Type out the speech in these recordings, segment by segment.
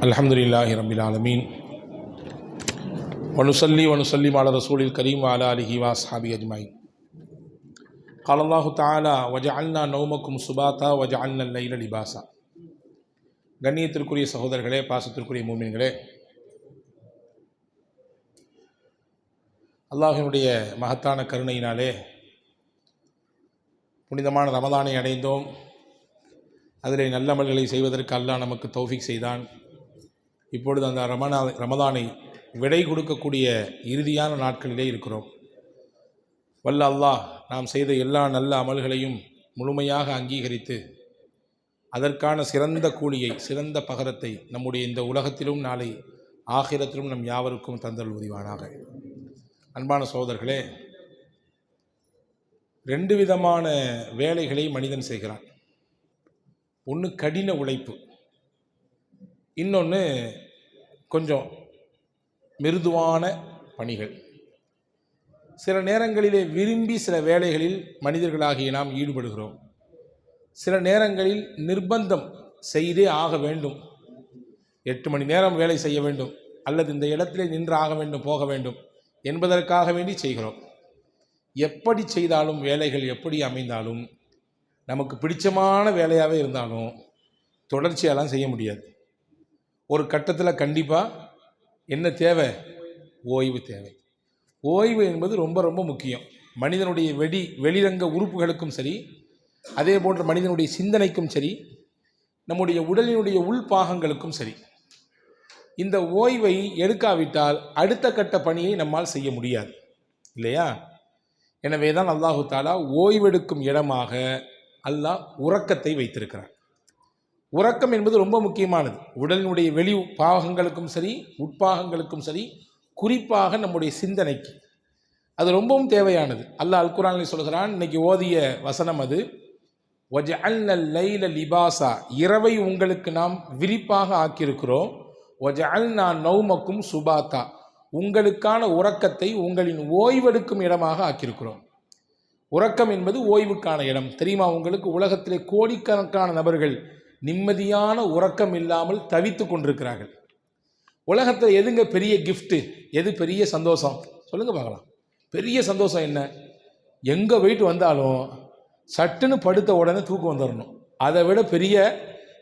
الحمد لله رب العالمين ونصلي ونسلم على رسول الكريم وعلى آله وأصحابه أجمعين قال الله تعالى وجعلنا نومكم سباتا وجعلنا الليل لباسا கண்ணியத்திற்குரிய சகோதரர்களே பாசத்திற்குரிய மூமின்களே அல்லாஹினுடைய மகத்தான கருணையினாலே புனிதமான ரமதானை அடைந்தோம் அதிலே நல்லமல்களை செய்வதற்கு அல்லாஹ் நமக்கு தௌஃபிக் செய்தான் இப்பொழுது அந்த ரமணா ரமதானை விடை கொடுக்கக்கூடிய இறுதியான நாட்களிலே இருக்கிறோம். வல்ல அல்லாஹ் நாம் செய்த எல்லா நல்ல அமல்களையும் முழுமையாக அங்கீகரித்து அதற்கான சிறந்த கூலியை சிறந்த பகரத்தை நம்முடைய இந்த உலகத்திலும் நாளை ஆகிரத்திலும் நம் யாவருக்கும் தந்தல் உரிவானாக. அன்பான சோதர்களே ரெண்டு விதமான வேலைகளை மனிதன் செய்கிறான். ஒன்று கடின உழைப்பு. இன்னொன்று கொஞ்சம் மிருதுவான பணிகள். சில நேரங்களிலே விரும்பி சில வேலைகளில் மனிதர்களாகிய நாம் ஈடுபடுகிறோம். சில நேரங்களில் நிர்பந்தம் செய்தே ஆக வேண்டும். எட்டு மணி நேரம் வேலை செய்ய வேண்டும். அல்லது இந்த இடத்திலே நின்று ஆக வேண்டும் போக வேண்டும் என்பதற்காக வேண்டி செய்கிறோம். எப்படி செய்தாலும் வேலைகள் எப்படி அமைந்தாலும் நமக்கு பிடிச்சமான வேலையாகவே இருந்தாலும் தொடர்ச்சியெல்லாம் செய்ய முடியாது. ஒரு கட்டத்தில் கண்டிப்பாக என்ன தேவை? ஓய்வு தேவை. ஓய்வு என்பது ரொம்ப ரொம்ப முக்கியம். மனிதனுடைய வெடி வெளிரங்க உறுப்புகளுக்கும் சரி அதே போன்ற மனிதனுடைய சிந்தனைக்கும் சரி நம்முடைய உடலினுடைய உள்பாகங்களுக்கும் சரி இந்த ஓய்வை எடுக்காவிட்டால் அடுத்த கட்ட பணியை நம்மால் செய்ய முடியாது. இல்லையா? எனவே தான் அல்லாஹு தாலா ஓய்வெடுக்கும் இடமாக அல்லாஹ் உறக்கத்தை வைத்திருக்கிறார் உறக்கம் என்பது ரொம்ப முக்கியமானது. உடலினுடைய வெளி பாகங்களுக்கும் சரி உட்பாகங்களுக்கும் சரி குறிப்பாக நம்முடைய சிந்தனைக்கு. அது ரொம்பவும் தேவையானது. அல்லாஹ் அல் குரானில் சொல்கிறான் இன்னைக்கு ஓதிய வசனம் அது ஒஜ அல் லைல லிபாசா. இரவை உங்களுக்கு நாம் விரிப்பாக ஆக்கியிருக்கிறோம். ஒஜ அல் நான் நௌமக்கும் சுபாத்தா. உங்களுக்கான உறக்கத்தை உங்களின் ஓய்வெடுக்கும் இடமாக ஆக்கியிருக்கிறோம். உறக்கம் என்பது ஓய்வுக்கான இடம். தெரியுமா உங்களுக்கு? உலகத்திலே கோடிக்கணக்கான நபர்கள் நிம்மதியான உறக்கம் இல்லாமல் தவித்து கொண்டிருக்கிறார்கள். உலகத்தில் எதுங்க பெரிய கிஃப்ட்டு எது பெரிய சந்தோஷம்? சொல்லுங்கள் பார்க்கலாம். பெரிய சந்தோஷம் என்ன? எங்கே போயிட்டு வந்தாலும் சட்டுன்னு படுத்த உடனே தூக்கம் வந்துடணும் அதை விட பெரிய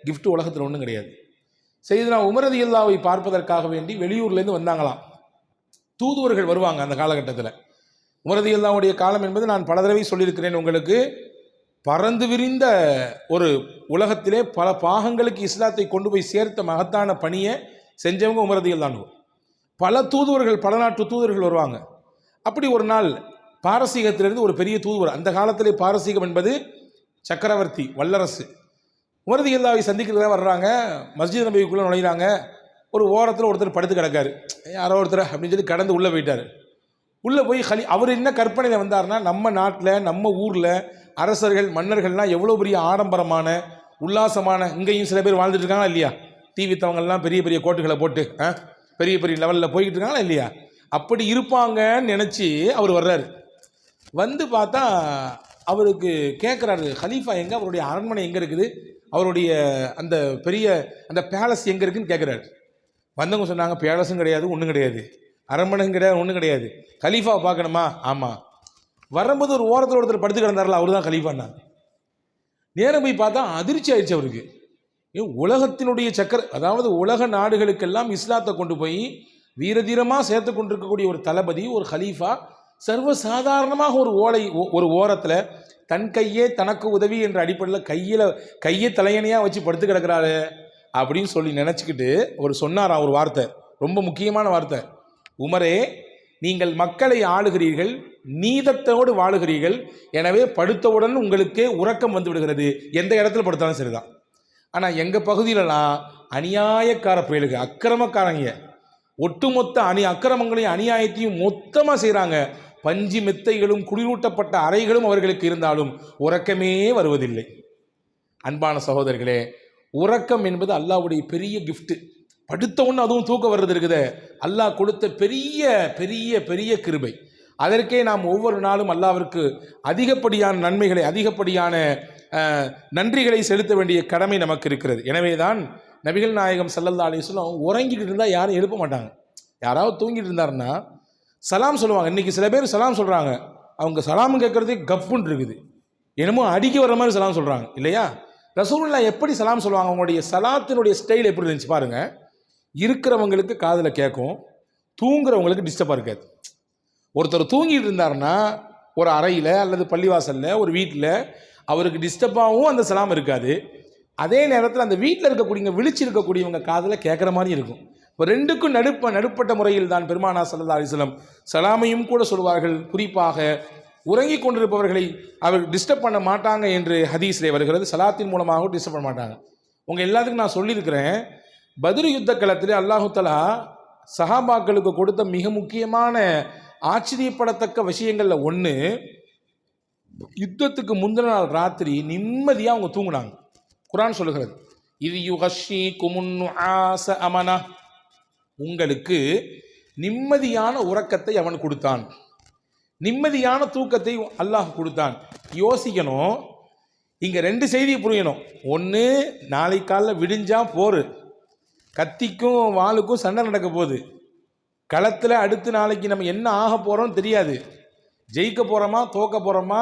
கிஃப்ட் உலகத்தில் ஒன்றும் கிடையாது. செய்தனா உமரதி இல்லாவை பார்ப்பதற்காக வேண்டி வெளியூர்லேருந்து வந்தாங்களாம். தூதுவர்கள் வருவாங்க அந்த காலகட்டத்தில். உமரதி இல்லாவுடைய காலம் என்பது நான் பல தடவை சொல்லியிருக்கிறேன் உங்களுக்கு. பறந்து விரிந்த ஒரு உலகத்திலே பல பாகங்களுக்கு இஸ்லாத்தை கொண்டு போய் சேர்த்த மகத்தான பணியை செஞ்சவங்க உமரதியில் தான் பல தூதுவர்கள் பல நாட்டு தூதுவர்கள் வருவாங்க. அப்படி ஒரு நாள் பாரசீகத்திலிருந்து ஒரு பெரிய தூதுவர் அந்த காலத்திலே பாரசீகம் என்பது சக்கரவர்த்தி வல்லரசு. உமரதி இல்லாவை சந்திக்கிறதா வர்றாங்க. மஸ்ஜித் நபிக்குள்ளே நுழையிறாங்க. ஒரு ஓரத்தில் ஒருத்தர் படுத்து கிடக்காரு. யாரோ ஒருத்தர் அப்படின்னு சொல்லி கடந்து உள்ளே போயிட்டார். உள்ளே போய் ஹலி அவர் என்ன கற்பனையில் வந்தார்னா நம்ம நாட்டில் நம்ம ஊரில் அரசர்கள் மன்னர்கள்லாம் எவ்வளோ பெரிய ஆடம்பரமான உல்லாசமான இங்கேயும் சில பேர் வாழ்ந்துட்டு இருக்காங்களா இல்லையா? டீ வித்தவங்கெல்லாம் பெரிய பெரிய கோட்டுகளை போட்டு ஆ, பெரிய பெரிய லெவலில் போய்கிட்டு இருக்காங்களா இல்லையா? அப்படி இருப்பாங்கன்னு நினச்சி அவர் வர்றாரு. வந்து பார்த்தா அவருக்கு கேட்குறாரு ஹலீஃபா எங்கே? அவருடைய அரண்மனை எங்கே இருக்குது? அவருடைய அந்த பெரிய அந்த பேலஸ் எங்கே இருக்குன்னு கேட்குறாரு வந்தவங்க சொன்னாங்க பேலஸும் கிடையாது ஒன்றும் கிடையாது. அரண்மனையும் கிடையாது ஒன்றும் கிடையாது. கலீஃபாவை பார்க்கணுமா? ஆமாம் வரும்போது ஒரு ஓரத்தில் ஒருத்தர் படுத்து கிடந்தார்ல அவர் தான் கலீஃபான்னா நேரம் போய் பார்த்தா அதிர்ச்சி ஆயிடுச்சு அவருக்கு. ஏன் உலகத்தினுடைய சக்கர அதாவது உலக நாடுகளுக்கெல்லாம் இஸ்லாத்தை கொண்டு போய் வீரதீரமாக சேர்த்து கொண்டிருக்கக்கூடிய ஒரு தளபதி ஒரு ஹலீஃபா சர்வ சாதாரணமாக ஒரு ஓலை ஒரு ஓரத்தில் தன் கையே தனக்கு உதவி என்ற அடிப்படையில் கையில் கையை தலையணையாக வச்சு படுத்து கிடக்கிறாரு அப்படின்னு சொல்லி நினச்சிக்கிட்டு ஒரு சொன்னாராம் ஒரு வார்த்தை ரொம்ப முக்கியமான வார்த்தை. உமரே நீங்கள் மக்களை ஆளுகிறீர்கள் நீதத்தோடு வாழுகிறீர்கள் எனவே படுத்தவுடன் உங்களுக்கு உறக்கம் வந்து விடுகிறது. எந்த இடத்துல படுத்தாலும் சரிதான். ஆனால் எங்கள் பகுதியிலலாம் அநியாயக்கார புயலுக்கு அக்கிரமக்காரங்க. ஒட்டுமொத்த அணி அக்கிரமங்களையும் அநியாயத்தையும் மொத்தமாக செய்கிறாங்க பஞ்சு மெத்தைகளும் குளிரூட்டப்பட்ட அறைகளும் அவர்களுக்கு இருந்தாலும் உறக்கமே வருவதில்லை. அன்பான சகோதரர்களே உறக்கம் என்பது அல்லாஹ்வுடைய பெரிய கிஃப்ட்டு படுத்த ஒன்று அதுவும் தூக்கம் வர்றது இருக்குதே. அல்லாஹ் கொடுத்த பெரிய பெரிய பெரிய கிருபை. அதற்கே நாம் ஒவ்வொரு நாளும் அல்லாவிற்கு அதிகப்படியான நன்மைகளை அதிகப்படியான நன்றிகளை செலுத்த வேண்டிய கடமை நமக்கு இருக்கிறது. எனவே தான் நபிகள் நாயகம் ஸல்லல்லாஹு அலைஹி வஸல்லம் உறங்கிக்கிட்டு இருந்தால் யாரும் எழுப்ப மாட்டாங்க. யாராவது தூங்கிட்டு இருந்தாருன்னா சலாம் சொல்லுவாங்க. இன்றைக்கி சில பேர் சலாம் சொல்கிறாங்க அவங்க சலாம் கேட்குறதே கப்புன்னு இருக்குது. என்னமோ அடிக்க வர மாதிரி சலாம் சொல்கிறாங்க இல்லையா? ரசூல்லா எப்படி சலாம் சொல்லுவாங்க? அவங்களுடைய சலாத்தினுடைய ஸ்டைல் எப்படி இருந்துச்சு பாருங்கள் இருக்கிறவங்களுக்கு காதில் கேட்கும் தூங்குறவங்களுக்கு டிஸ்டர்பாக இருக்காது. ஒருத்தர் தூங்கிட்டு இருந்தாருன்னா ஒரு அறையில் அல்லது பள்ளிவாசலில் ஒரு வீட்டில் அவருக்கு டிஸ்டர்பாகவும் அந்த சலாம் இருக்காது. அதே நேரத்தில் அந்த வீட்டில் இருக்கக்கூடியவங்க விழிச்சு இருக்கக்கூடியவங்க காதில் கேட்குற மாதிரி இருக்கும். இப்போ ரெண்டுக்கும் நடுப்ப நடுப்பட்ட முறையில் தான் பெருமானா சல்லா அலிஸ்லம் சலாமையும் கூட சொல்வார்கள். குறிப்பாக உறங்கிக் கொண்டிருப்பவர்களை அவர் டிஸ்டர்ப் பண்ண மாட்டாங்க என்று ஹதீஸ்லே வருகிறது. சலாத்தின் மூலமாகவும் டிஸ்டர்ப் பண்ண மாட்டாங்க. உங்கள் எல்லாத்துக்கும் நான் சொல்லியிருக்கிறேன் பத்ரு யுத்த களத்திலே அல்லாஹுத்தலா சஹாபாக்களுக்கு கொடுத்த மிக முக்கியமான ஆச்சரியப்படத்தக்க விஷயங்களில் ஒன்று யுத்தத்துக்கு முந்தின நாள் ராத்திரி நிம்மதியாக அவங்க தூங்கினாங்க. குரான் சொல்லுகிறது இது யுகஷி குமுன் ஆச அமனா. உங்களுக்கு நிம்மதியான உறக்கத்தை அவன் கொடுத்தான். நிம்மதியான தூக்கத்தை அல்லாஹ் கொடுத்தான். யோசிக்கணும் இங்கே ரெண்டு செய்தியை புரியணும். ஒன்று நாளை காலைல விடிஞ்சா போர். கத்திக்கும் வாளுக்கும் சண்டை நடக்க போகுது. களத்தில் அடுத்த நாளைக்கு நம்ம என்ன ஆக போகிறோம்னு தெரியாது. ஜெயிக்க போகிறோமா தோக்க போகிறோமா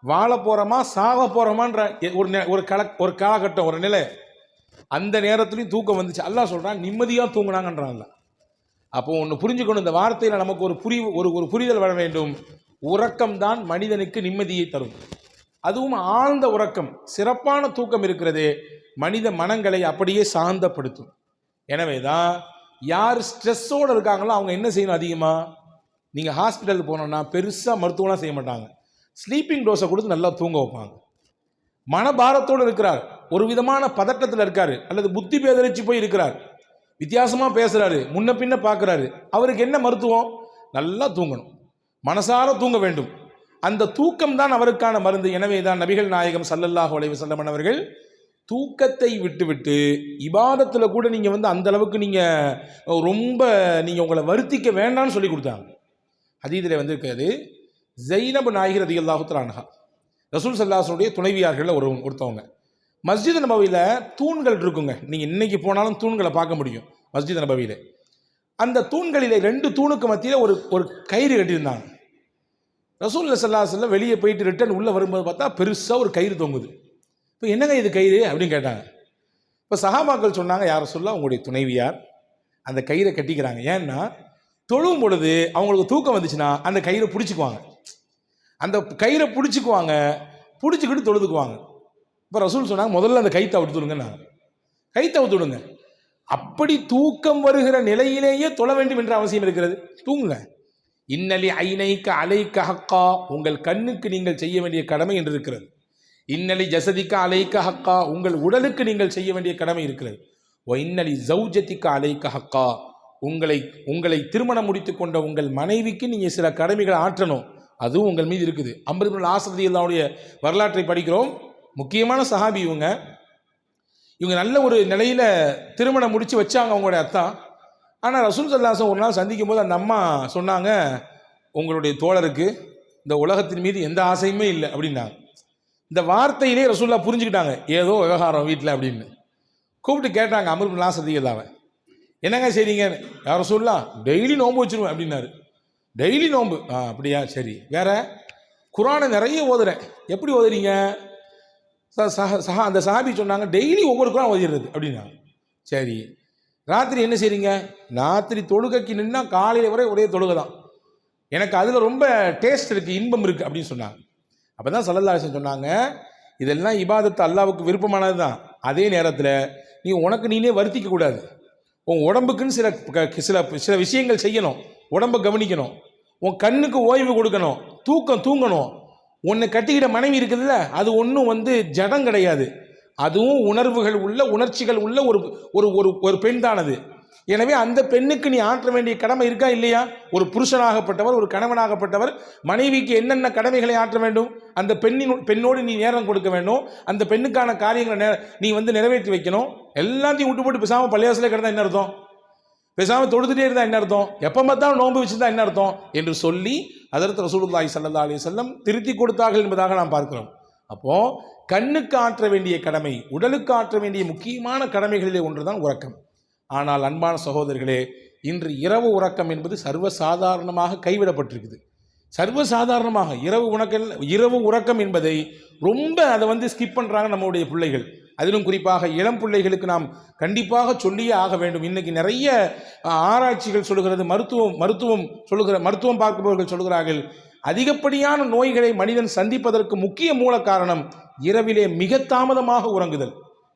வாழ போகிறோமா சாக போகிறோமான்ற ஒரு ஒரு கல ஒரு காலகட்டம் ஒரு நிலை. அந்த நேரத்துலையும் தூக்கம் வந்துச்சு. எல்லாம் சொல்கிறான் நிம்மதியாக தூங்குனாங்கன்றான்ல அப்போ ஒன்று புரிஞ்சுக்கணும் இந்த வார்த்தையில் நமக்கு ஒரு புரி ஒரு ஒரு புரிதல் வர வேண்டும். உறக்கம்தான் மனிதனுக்கு நிம்மதியை தரும். அதுவும் ஆழ்ந்த உறக்கம் சிறப்பான தூக்கம் இருக்கிறதே மனித மனங்களை அப்படியே சாந்தப்படுத்தும். எனவே தான் யார் ஸ்ட்ரெஸ்ஸோடு இருக்காங்களோ அவங்க என்ன செய்யணும் அதிகமாக நீங்கள் ஹாஸ்பிட்டலுக்கு போனோன்னா பெருசாக மருத்துவம்லாம் செய்ய மாட்டாங்க. ஸ்லீப்பிங் டோஸை கொடுத்து நல்லா தூங்க வைப்பாங்க. மனபாரத்தோடு இருக்கிறார். ஒரு விதமான பதட்டத்தில் இருக்கார். அல்லது புத்தி பேதரிச்சு போய் இருக்கிறார். வித்தியாசமாக பேசுகிறாரு முன்ன பின்ன பார்க்குறாரு அவருக்கு என்ன மருத்துவம்? நல்லா தூங்கணும். மனசார தூங்க வேண்டும். அந்த தூக்கம் தான் அவருக்கான மருந்து. எனவே தான் நபிகள் நாயகம் சல்லல்லாஹ் உலைவு செல்லமன் அவர்கள் தூக்கத்தை விட்டுவிட்டு இபாதத்தில் கூட நீங்கள் வந்து அந்த அளவுக்கு நீங்கள் ரொம்ப நீங்கள் உங்களை வருத்திக்க வேண்டாம்னு சொல்லி கொடுத்தாங்க. அதீதில் வந்திருக்கிறது ஜெய்னபு நாயகர் ரதி அல்லாஹுத்தலானஹா ரசூல் சல்லாசனுடைய துணைவியார்களில் ஒரு ஒருத்தவங்க. மஸ்ஜித் நபவியில் தூண்கள் இருக்குங்க. நீங்கள் இன்னைக்கு போனாலும் தூண்களை பார்க்க முடியும் மஸ்ஜித் நபவியில் அந்த தூண்களில் ரெண்டு தூணுக்கு மத்தியில் ஒரு ஒரு கயிறு கட்டியிருந்தாங்க. ரசூல் சல்லாசில் வெளியே போயிட்டு ரிட்டர்ன் உள்ளே வரும்போது பார்த்தா பெருசாக ஒரு கயிறு தொங்குது. இப்போ என்னங்க இது கயிறு அப்படின்னு கேட்டாங்க. இப்போ சஹாபாக்கள் சொன்னாங்க யாரை சொல்ல அவங்களுடைய துணைவியார். அந்த கயிறை கட்டிக்கிறாங்க. ஏன்னா தொழும் பொழுது அவங்களுக்கு தூக்கம் வந்துச்சுன்னா அந்த கயிறை பிடிச்சிக்குவாங்க. அந்த கயிறை பிடிச்சிக்குவாங்க பிடிச்சிக்கிட்டு தொழுதுக்குவாங்க. இப்போ ரசூல் சொன்னாங்க முதல்ல அந்த கைத்தை அவுத்து நான் கைத்தை அவுத்து விடுங்க. அப்படி தூக்கம் வருகிற நிலையிலேயே தொழ வேண்டும் என்ற அவசியம் இருக்கிறது. தூங்குங்க. இன்னலி ஐனைக்க அலைக்க ஹக்கா. உங்கள் கண்ணுக்கு நீங்கள் செய்ய வேண்டிய கடமை என்று இருக்கிறது. இன்னலி ஜசதிக்க அலைக்க ஹக்கா. உங்கள் உடலுக்கு நீங்கள் செய்ய வேண்டிய கடமை இருக்கிறது. ஓ இன்னலி ஜௌஜத்திக்க அலைக்க ஹக்கா. உங்களை உங்களை திருமணம் முடித்து கொண்ட உங்கள் மனைவிக்கு நீங்கள் சில கடமைகளை ஆற்றணும். அதுவும் உங்கள் மீது இருக்குது. அம்பது ஆசிரதி வரலாற்றை படிக்கிறோம். முக்கியமான சஹாபி இவங்க. இவங்க நல்ல ஒரு நிலையில் திருமணம் முடித்து வச்சாங்க அவங்களுடைய அத்தா ஆனால் ரசூல் சல்லாசம் ஒரு நாள் சந்திக்கும் போது அந்த அம்மா சொன்னாங்க உங்களுடைய தோழருக்கு இந்த உலகத்தின் மீது எந்த ஆசையுமே இல்லை அப்படின்னாங்க. இந்த வார்த்தையிலே ரசூல்லா புரிஞ்சுக்கிட்டாங்க. ஏதோ விவகாரம் வீட்டில் அப்படின்னு. கூப்பிட்டு கேட்டாங்க அமர் நாசதிகளாவை என்னங்க செய்றீங்க? யார் ரசூல்லா டெய்லி நோன்பு வச்சிருவேன் அப்படின்னாரு. டெய்லி நோன்பு. ஆ அப்படியா? சரி. வேற? குரானை நிறைய ஓதுறேன். எப்படி ஓதுறீங்க? ச- சஹா அந்த சஹாபி சொன்னாங்க டெய்லி ஒவ்வொரு குரான் ஓதிடுறது அப்படின்னாங்க. சரி. ராத்திரி என்ன செய்றீங்க? ராத்திரி தொழுகைக்கு நின்னா காலையில் வரை ஒரே தொழுகை தான் எனக்கு அதில் ரொம்ப டேஸ்ட் இருக்குது இன்பம் இருக்குது அப்படின்னு சொன்னாங்க. அப்போ தான் சல்லல்லாஹன் சொன்னாங்க இதெல்லாம் இபாதத்து அல்லாவுக்கு விருப்பமானது தான் அதே நேரத்தில் நீ உனக்கு நீனே வருத்திக்க கூடாது. உன் உடம்புக்குன்னு சில க- சில சில விஷயங்கள் செய்யணும். உடம்பை கவனிக்கணும். உன் கண்ணுக்கு ஓய்வு கொடுக்கணும். தூக்கம் தூங்கணும். உன்னை கட்டிக்கிட்ட மனைவி இருக்குதுல்ல அது ஒன்றும் வந்து ஜடம் கிடையாது. அதுவும் உணர்வுகள் உள்ள உணர்ச்சிகள் உள்ள ஒரு ஒரு ஒரு ஒரு பெண் தானது எனவே அந்த பெண்ணுக்கு நீ ஆற்ற வேண்டிய கடமை இருக்கா இல்லையா? ஒரு புருஷனாகப்பட்டவர் ஒரு கணவனாகப்பட்டவர் மனைவிக்கு என்னென்ன கடமைகளை ஆற்ற வேண்டும்? அந்த பெண்ணின் பெண்ணோடு நீ நேரம் கொடுக்க வேண்டும் அந்த பெண்ணுக்கான காரியங்களை நீ வந்து நிறைவேற்றி வைக்கணும். எல்லாத்தையும் விட்டு போட்டு பேசாமல் பள்ளியாசிலே கிடந்தா என்ன அர்த்தம்? பேசாமல் தொழுதுட்டே இருந்தால் என்ன அர்த்தம்? எப்போ பார்த்தாலும் நோன்பு வச்சுருந்தா என்ன அர்த்தம்? என்று சொல்லி அதற்கு ரசூலுல்லாஹி சல்லா அலி செல்லம் திருத்தி கொடுத்தார்கள் என்பதாக நாம் பார்க்கிறோம். அப்போ கண்ணுக்கு ஆற்ற வேண்டிய கடமை உடலுக்கு ஆற்ற வேண்டிய முக்கியமான கடமைகளிலே ஒன்று தான் உறக்கம். ஆனால் அன்பான சகோதரர்களே இன்று இரவு உறக்கம் என்பது சர்வசாதாரணமாக கைவிடப்பட்டிருக்குது. சர்வசாதாரணமாக இரவு உணக்கல் இரவு உறக்கம் என்பதை ரொம்ப அதை வந்து ஸ்கிப் பண்ணுறாங்க நம்மளுடைய பிள்ளைகள். அதிலும் குறிப்பாக இளம் பிள்ளைகளுக்கு நாம் கண்டிப்பாக சொல்லியே ஆக வேண்டும். இன்றைக்கி நிறைய ஆராய்ச்சிகள் சொல்லுகிறது மருத்துவம் மருத்துவம் சொல்லுகிற மருத்துவம் பார்ப்பவர்கள் சொல்கிறார்கள் அதிகப்படியான நோய்களை மனிதன் சந்திப்பதற்கு முக்கிய மூல காரணம் இரவிலே மிக தாமதமாக உறங்குதல்.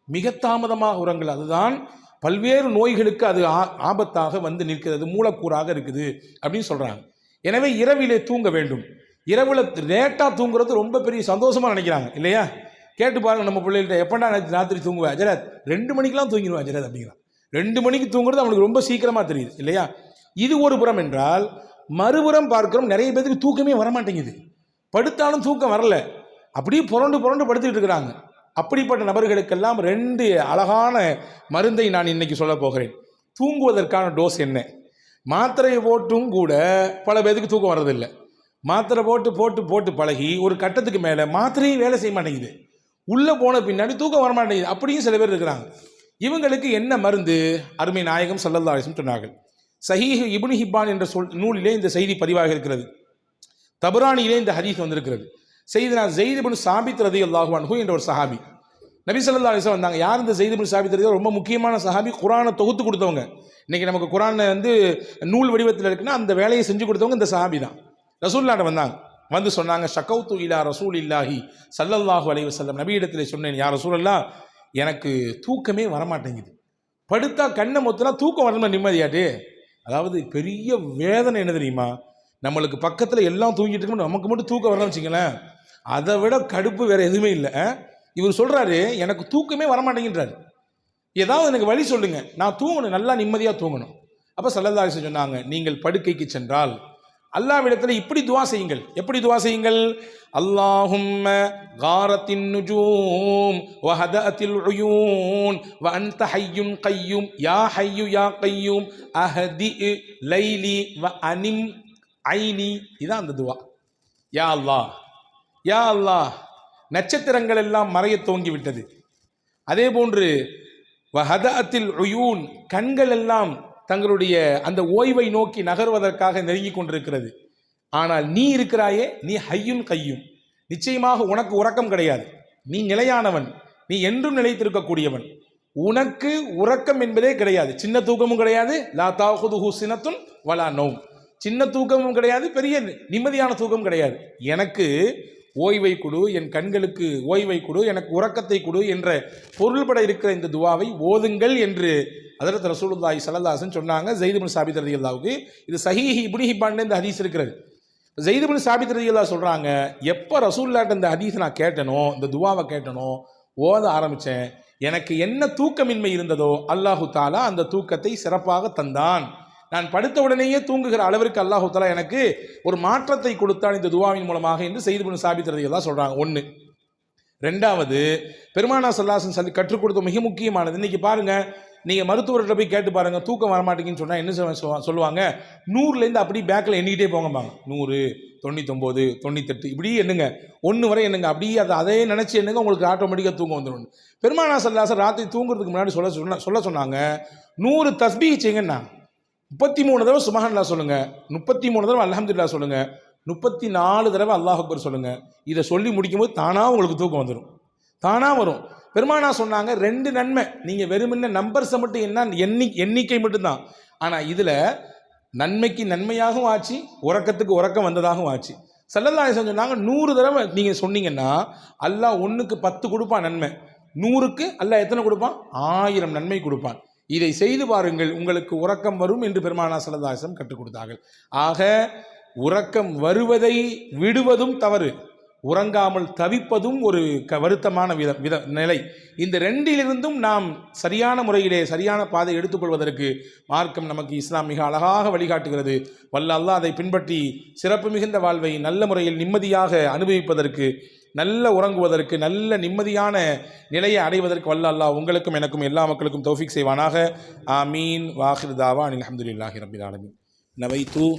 மிக தாமதமாக உறங்குதல். அதுதான் பல்வேறு நோய்களுக்கு அது ஆ- ஆபத்தாக வந்து நிற்கிறது மூலக்கூறாக இருக்குது அப்படின்னு சொல்கிறாங்க எனவே இரவிலே தூங்க வேண்டும். இரவில் லேட்டாக தூங்குறது ரொம்ப பெரிய சந்தோஷமாக நினைக்கிறாங்க இல்லையா? கேட்டு பாருங்க நம்ம பிள்ளைகிட்ட எப்படா நேற்று ராத்திரி தூங்குவேன் அஜரத் ரெண்டு மணிக்கெல்லாம் தூங்கிடுவேன் அஜரத் அப்படிங்கிறான். ரெண்டு மணிக்கு தூங்குறது அவனுக்கு ரொம்ப சீக்கிரமாக தெரியுது இல்லையா? இது ஒரு புறம் என்றால் மறுபுறம் பார்க்குறோம் நிறைய பேருக்கு தூக்கமே வரமாட்டேங்குது. படுத்தாலும் தூக்கம் வரல. அப்படியே புரண்டு புரண்டு படுத்துக்கிட்டு இருக்கிறாங்க. அப்படிப்பட்ட நபர்களுக்கெல்லாம் ரெண்டு அழகான மருந்தை நான் இன்னைக்கு சொல்ல போகிறேன். தூங்குவதற்கான டோஸ் என்ன? மாத்திரையை போட்டும் கூட பல பேருக்கு தூக்கம் வர்றதில்லை. மாத்திரை போட்டு போட்டு போட்டு பழகி ஒரு கட்டத்துக்கு மேலே மாத்திரையும் வேலை செய்ய மாட்டேங்குது. உள்ளே போன பின்னாடி தூக்கம் வர மாட்டேங்குது. அப்படியும் சில பேர் இருக்கிறாங்க. இவங்களுக்கு என்ன மருந்து? அருமை நாயகம் சல்லல்லா சொன்னார்கள். சஹீஹ் இப்னு ஹிப்பான் என்ற சொல் நூலிலே இந்த செய்தி பதிவாக இருக்கிறது. தபுரானியிலே இந்த ஹதீஸ் வந்திருக்கிறது. செய்தினா ஜெய்திபுன் சாபித் ரதி அல்லாஹு அன்ஹு என்ற ஒரு சஹாபி. நபி ஸல்லல்லாஹு அலைஹி வந்தாங்க. யார் இந்த ஜெயித் சாபித் ரதி ரொம்ப முக்கியமான சஹாபி. குரானை தொகுத்து கொடுத்தவங்க. இன்னைக்கு நமக்கு குரானை வந்து நூல் வடிவத்தில் இருக்குன்னா அந்த வேலையை செஞ்சு கொடுத்தவங்க இந்த சஹாபி தான். ரசூல்லாட்ட வந்தாங்க. வந்து சொன்னாங்க ஷக்கௌத்து இலா ரசூல் இல்லாஹி சல்லல்லாஹு அலைவ செல்லம் நபி இடத்துல சொன்னேன் யார் ரசூலல்லா எனக்கு தூக்கமே வரமாட்டேங்குது. படுத்தா கண்ணை மொத்தனா தூக்கம் வரணும் நிம்மதியாட்டு? அதாவது பெரிய வேதனை என்ன தெரியுமா? நம்மளுக்கு பக்கத்தில் எல்லாம் தூங்கிட்டு இருக்கணும் நமக்கு மட்டும் தூக்கம் வரணும்னு வச்சுங்களேன் அதை விட கடுப்பு வேற எதுவுமே இல்லை. இவர் சொல்றாரு எனக்கு தூக்கமே வரமாட்டேங்கின்றார். ஏதாவது எனக்கு வழி சொல்லுங்க. நான் தூங்கணும் நல்லா நிம்மதியாக தூங்கணும். அப்போ சல்லல்லாஹு சொன்னாங்க நீங்கள் படுக்கைக்கு சென்றால் அல்லாவிடத்தில் இப்படி துவா செய்யுங்கள். எப்படி துவா செய்யுங்கள்? அல்லாஹும் காரத்தின் நுஜூம் வஹதத்தில் உயூன் வ அன்த கையும் யா ஹையு யா கையும் அஹதி லைலி வ அனிம் ஐனி. இதான் அந்த துவா. யா அல்லாஹ் யா அல்லாஹ் நட்சத்திரங்கள் எல்லாம் மறைய துவங்கிவிட்டது அதே போன்று வஹத அத்தில் கண்கள் எல்லாம் தங்களுடைய அந்த ஓய்வை நோக்கி நகர்வதற்காக நெருங்கி கொண்டிருக்கிறது. ஆனால் நீ இருக்கிறாயே நீ ஹையும் கையும். நிச்சயமாக உனக்கு உறக்கம் கிடையாது. நீ நிலையானவன். நீ என்றும் நிலைத்திருக்கக்கூடியவன். உனக்கு உறக்கம் என்பதே கிடையாது. சின்ன தூக்கமும் கிடையாது. லா தாஹுதுஹு சினத்துன் வலா நோம். சின்ன தூக்கமும் கிடையாது. பெரிய நிம்மதியான தூக்கம் கிடையாது. எனக்கு ஓய்வை கொடு என் கண்களுக்கு ஓய்வை கொடு எனக்கு உறக்கத்தை கொடு என்ற பொருள்பட இருக்கிற இந்த துவாவை ஓதுங்கள் என்று அதரத் ரசூலுல்லாஹி சலல்லாசன் சொன்னாங்க. ஜெயித் பின் சாபித் ரலியல்லாஹுக்கு. இது சஹீஹி புனிஹி ஹிப்பான் இந்த ஹதீஸ் இருக்கிறது. ஜெயித் பின் சாபித் ரலியல்லாஹு சொல்கிறாங்க எப்போ ரசூல்லாட்ட இந்த ஹதீஸ் நான் கேட்டனோ இந்த துவாவை கேட்டனோ ஓத ஆரம்பிச்சேன் எனக்கு என்ன தூக்கமின்மை இருந்ததோ அல்லாஹு தாலா அந்த தூக்கத்தை சிறப்பாக தந்தான். நான் படுத்த உடனேயே தூங்குகிற அளவிற்கு அல்லாஹு தலா எனக்கு ஒரு மாற்றத்தை கொடுத்தான் இந்த துவாவின் மூலமாக என்று செய்து பண்ண சாபித்திரதையெல்லாம் சொல்கிறாங்க ஒன்று ரெண்டாவது பெருமானா சல்லாசன் சொல்லி கற்றுக் கொடுத்த மிக முக்கியமானது. இன்றைக்கி பாருங்கள் நீங்கள் மருத்துவர்கிட்ட போய் கேட்டு பாருங்கள் தூக்கம் வரமாட்டேங்கன்னு சொன்னால் என்ன சொல்லுவாங்க? நூறுலேருந்து அப்படி பேக்கில் எண்ணிக்கிட்டே போங்கம்பாங்க. நூறு தொண்ணூத்தொம்பது தொண்ணூத்தெட்டு இப்படி எண்ணுங்க. ஒன்று வரை எண்ணுங்க. அப்படியே அதை அதே நினச்சி எண்ணுங்க உங்களுக்கு ஆட்டோமேட்டிக்காக தூக்கம் வந்துடும் பெருமானா சல்லாசன் ராத்திரி தூங்குறதுக்கு முன்னாடி சொல்ல சொன்ன சொல்ல சொன்னாங்க நூறு தஸ்பீ செய்யுங்கண்ணா முப்பத்தி மூணு தடவை சுமஹன்லா சொல்லுங்க. முப்பத்தி மூணு தடவை அலமதுல்லா சொல்லுங்க. முப்பத்தி நாலு தடவை அல்லாஹ் அக்பர் சொல்லுங்க. இதை சொல்லி முடிக்கும்போது தானாக உங்களுக்கு தூக்கம் வந்துடும் தானா வரும். பெருமானா சொன்னாங்க ரெண்டு நன்மை. நீங்கள் வெறுமனே நம்பர்ஸை மட்டும் என்ன எண்ணி எண்ணிக்கை மட்டும்தான். ஆனால் இதில் நன்மைக்கு நன்மையாகவும் ஆச்சு உறக்கத்துக்கு உறக்கம் வந்ததாகவும் ஆச்சு. சல்லல்லாஹு சொன்னாங்க நூறு தடவை நீங்கள் சொன்னீங்கன்னா அல்லாஹ் ஒன்றுக்கு பத்து கொடுப்பான் நன்மை. நூறுக்கு அல்லாஹ் எத்தனை கொடுப்பான்? ஆயிரம் நன்மை கொடுப்பான். இதை செய்து பாருங்கள் உங்களுக்கு உறக்கம் வரும் என்று பெருமானா சலதாசம் கற்றுக் கொடுத்தார்கள். ஆக உறக்கம் வருவதை விடுவதும் தவறு உறங்காமல் தவிப்பதும் ஒரு க வருத்தமான வித வித நிலை. இந்த ரெண்டிலிருந்தும் நாம் சரியான முறையிலே சரியான பாதை எடுத்துக்கொள்வதற்கு மார்க்கம் நமக்கு இஸ்லாம் மிக அழகாக வழிகாட்டுகிறது. வல்ல அல்லாஹ் அதை பின்பற்றி சிறப்பு மிகுந்த வாழ்வை நல்ல முறையில் நிம்மதியாக அனுபவிப்பதற்கு நல்ல உறங்குவதற்கு நல்ல நிம்மதியான நிலையை அடைவதற்கு வல்ல அல்லாஹ் உங்களுக்கும் எனக்கும் எல்லா மக்களுக்கும் தௌஃபிக் செய்வானாக. ஆமீன். வாஹிர் தாவா அனில் அஹமதுல்லாஹி ரபில் வை தூ